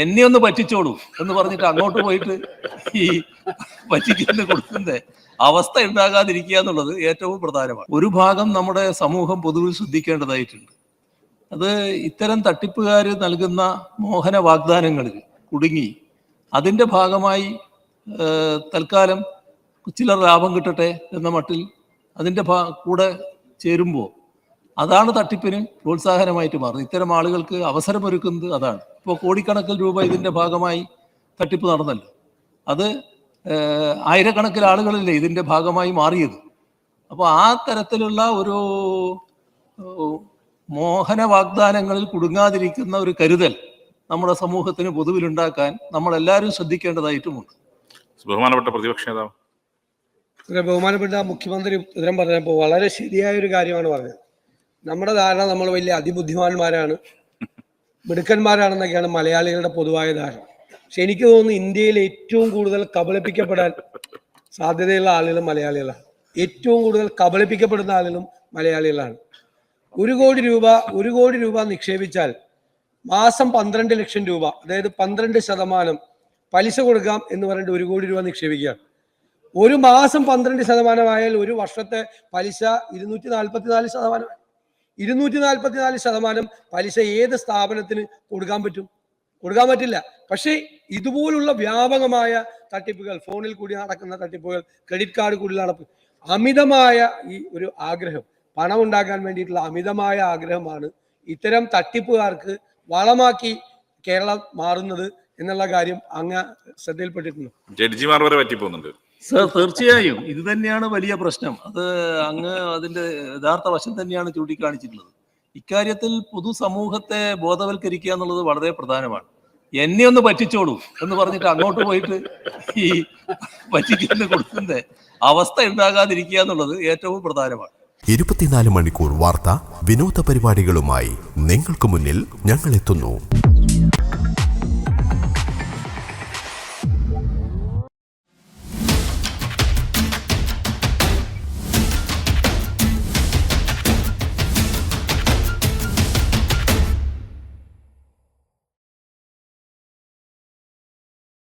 എന്നെ ഒന്ന് പറ്റിച്ചോളൂ എന്ന് പറഞ്ഞിട്ട് അങ്ങോട്ട് പോയിട്ട് ഈ പറ്റിക്കുന്ന കൊടുക്കുന്ന. അവസ്ഥ ഉണ്ടാകാതിരിക്കുക എന്നുള്ളത് ഏറ്റവും പ്രധാനമാണ്. ഒരു ഭാഗം നമ്മുടെ സമൂഹം പൊതുവിൽ ശ്രദ്ധിക്കേണ്ടതായിട്ടുണ്ട്. അത് ഇത്തരം തട്ടിപ്പുകാർ നൽകുന്ന മോഹന വാഗ്ദാനങ്ങളിൽ കുടുങ്ങി. അതിന്റെ ഭാഗമായി തൽക്കാലം ചിലർ ലാഭം കിട്ടട്ടെ എന്ന മട്ടിൽ അതിന്റെ കൂടെ ചേരുമ്പോൾ അതാണ് തട്ടിപ്പിന് പ്രോത്സാഹനമായിട്ട് മാറുന്നത്. ഇത്തരം ആളുകൾക്ക് അവസരമൊരുക്കുന്നത് അതാണ്. ഇപ്പോൾ കോടിക്കണക്കിന് രൂപ ഇതിന്റെ ഭാഗമായി തട്ടിപ്പ് നടന്നല്ലോ. അത് ആയിരക്കണക്കിന് ആളുകളല്ലേ ഇതിന്റെ ഭാഗമായി മാറിയത്. അപ്പോൾ ആ തരത്തിലുള്ള ഒരു മോഹന വാഗ്ദാനങ്ങളിൽ കുടുങ്ങാതിരിക്കുന്ന ഒരു കരുതൽ നമ്മുടെ സമൂഹത്തിന് പൊതുവിലുണ്ടാക്കാൻ നമ്മൾ എല്ലാവരും ശ്രദ്ധിക്കേണ്ടതായിട്ടുമുണ്ട്. ബഹുമാനപ്പെട്ട പ്രതിപക്ഷ നേതാവ്. ബഹുമാനപ്പെട്ട മുഖ്യമന്ത്രി ഉത്തരം പറഞ്ഞപ്പോൾ വളരെ ശരിയായ ഒരു കാര്യമാണ് പറഞ്ഞത്. നമ്മുടെ ധാരണ നമ്മൾ വലിയ അതിബുദ്ധിമാന്മാരാണ്. മിടുക്കന്മാരാണെന്നൊക്കെയാണ് മലയാളികളുടെ പൊതുവായ ധാരണ. പക്ഷെ എനിക്ക് തോന്നുന്നു ഇന്ത്യയിൽ ഏറ്റവും കൂടുതൽ കബളിപ്പിക്കപ്പെടാൻ സാധ്യതയുള്ള ആളുകൾ മലയാളികളാണ്. ഏറ്റവും കൂടുതൽ കബളിപ്പിക്കപ്പെടുന്ന ആളുകളും മലയാളികളാണ്. ഒരു കോടി രൂപ ഒരു കോടി രൂപ നിക്ഷേപിച്ചാൽ മാസം പന്ത്രണ്ട് ലക്ഷം രൂപ അതായത് പന്ത്രണ്ട് ശതമാനം പലിശ കൊടുക്കാം എന്ന് പറഞ്ഞിട്ട് ഒരു കോടി രൂപ നിക്ഷേപിക്കുകയാണ്. ഒരു മാസം പന്ത്രണ്ട് ശതമാനമായാൽ ഒരു വർഷത്തെ പലിശ ഇരുന്നൂറ്റി നാൽപ്പത്തിനാല് ശതമാനം ഇരുന്നൂറ്റി നാൽപ്പത്തിനാല് ശതമാനം പലിശ ഏത് സ്ഥാപനത്തിന് കൊടുക്കാൻ പറ്റും? കൊടുക്കാൻ പറ്റില്ല. പക്ഷേ ഇതുപോലുള്ള വ്യാപകമായ തട്ടിപ്പുകൾ ഫോണിൽ കൂടി നടക്കുന്ന തട്ടിപ്പുകൾ ക്രെഡിറ്റ് കാർഡ് കൂടി നടപ്പ് അമിതമായ ഈ ഒരു ആഗ്രഹം പണം ഉണ്ടാക്കാൻ വേണ്ടിയിട്ടുള്ള അമിതമായ ആഗ്രഹമാണ് ഇത്തരം തട്ടിപ്പുകാർക്ക് വളമാക്കി കേരളം മാറുന്നത് എന്നുള്ള കാര്യം അങ്ങ് ശ്രദ്ധയിൽപ്പെട്ടിട്ടുണ്ട്. ജഡ്ജിമാർ വരെ പറ്റിപ്പോകുന്നുണ്ട്. സർ തീർച്ചയായും. ഇത് തന്നെയാണ് വലിയ പ്രശ്നം. അത് അങ്ങ് അതിന്റെ യഥാർത്ഥ വശം തന്നെയാണ് ചൂണ്ടിക്കാണിച്ചിട്ടുള്ളത്. ഇക്കാര്യത്തിൽ പൊതുസമൂഹത്തെ ബോധവൽക്കരിക്കുക എന്നുള്ളത് വളരെ പ്രധാനമാണ്. എന്നെ ഒന്ന് പറ്റിച്ചോളൂ എന്ന് പറഞ്ഞിട്ട് അങ്ങോട്ട് പോയിട്ട് ഈ പറ്റിക്കുന്ന കൊടുക്കുന്ന അവസ്ഥ ഉണ്ടാകാതിരിക്കുക എന്നുള്ളത് ഏറ്റവും പ്രധാനമാണ്. ഇരുപത്തിനാല് മണിക്കൂർ വാർത്ത വിനോദ പരിപാടികളുമായി നിങ്ങൾക്ക് മുന്നിൽ ഞങ്ങൾ എത്തുന്നു.